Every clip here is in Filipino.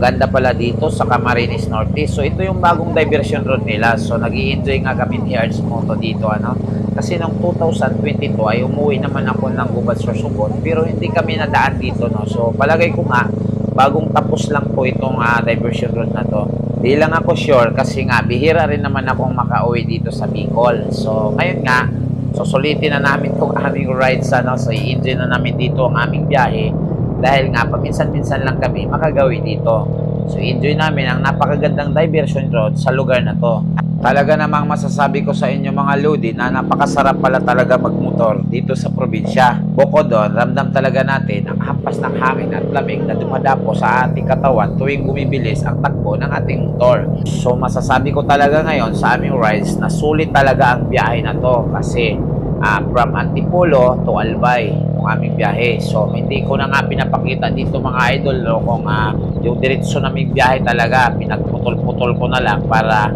ganda pala dito sa Camarines Norte. So ito yung bagong diversion road nila. So nag enjoy nga kami ni Arts Moto dito ano. Kasi noong 2022 ay umuwi naman ako ng Gubat Sorsogon pero hindi kami nadaan dito no. So palagay ko nga bagong tapos lang po itong ah, diversion road na to. Di lang ako sure kasi nga bihira rin naman akong makauwi dito sa Bicol. So ngayon nga susulitin na namin tong aming ride sa no. So i-enjoy na namin dito ang aming biyahe dahil nga paminsan-minsan lang kami makagawi dito. So enjoy namin ang napakagandang diversion road sa lugar na to. Talaga namang masasabi ko sa inyo mga Lodi na napakasarap pala talaga magmotor dito sa probinsya. Bukod doon, ramdam talaga natin ang hampas ng hangin at lamig na dumadapo sa ating katawan tuwing bumibilis ang takbo ng ating motor. So masasabi ko talaga ngayon sa aming rides na sulit talaga ang biyahe na to kasi ah, from Antipolo to Albay yung aming biyahe. So, hindi ko na nga pinapakita dito mga idol no, kung ah, yung diretso naming biyahe talaga, pinagputol-putol ko na lang para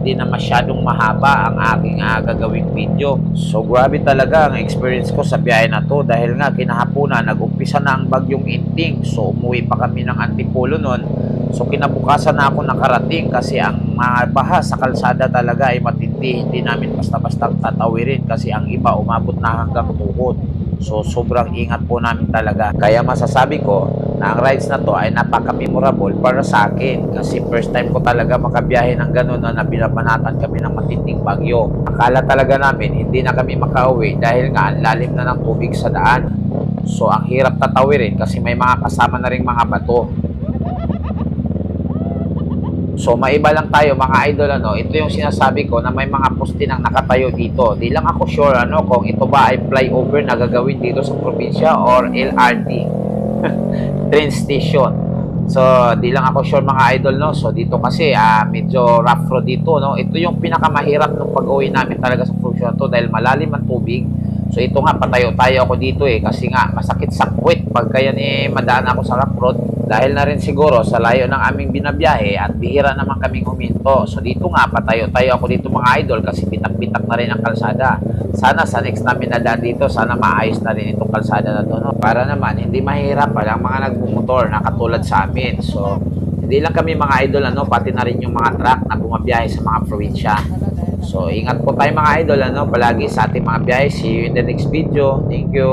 hindi na masyadong mahaba ang aking ah, gagawing video. So, grabe talaga ang experience ko sa biyahe na to dahil nga kinahaponan, nag-umpisa na ang bagyong inting. So, umuwi pa kami ng Antipolo noon. So, kinabukasan na ako nakarating kasi ang mga baha sa kalsada talaga ay matindi. Hindi namin basta-basta tatawirin kasi ang iba umabot na hanggang tuhod. So, sobrang ingat po namin talaga. Kaya masasabi ko na ang rides na to ay napaka-memorable para sa akin. Kasi first time ko talaga makabiyahe ng ganun na binabanatan kami ng matinding bagyo. Akala talaga namin hindi na kami makauwi dahil nga ang lalim na ng tubig sa daan. So, ang hirap tatawirin kasi may mga kasama na ring mga bato. So maiba lang tayo mga idol ano, ito yung sinasabi ko na may mga poste nang nakatayo dito. Di lang ako sure ano kung ito ba ay flyover na gagawin dito sa probinsya or LRT train station. So di lang ako sure mga idol no. So dito kasi ah, medyo rough road dito no. Ito yung pinakamahirap ng pag-uwi namin talaga sa probinsya to dahil malalim ang tubig. So ito nga patayo-tayo ako dito eh kasi nga masakit sa kwit pag kaya ni madaan ako sa rough road dahil na rin siguro sa layo ng aming binabiyahe at bihira naman kaming huminto. So dito nga, patayo-tayo ako dito mga idol kasi bitak-bitak na rin ang kalsada. Sana sa next namin na daan dito, sana maayos na rin itong kalsada na to. No? Para naman, hindi mahirapan ang mga nagmumotor na katulad sa amin. So, hindi lang kami mga idol, ano, pati na rin yung mga truck na bumabiyahe sa mga probinsya. So, ingat po tayo mga idol, ano, palagi sa ating mga biyahe. See you in the next video. Thank you.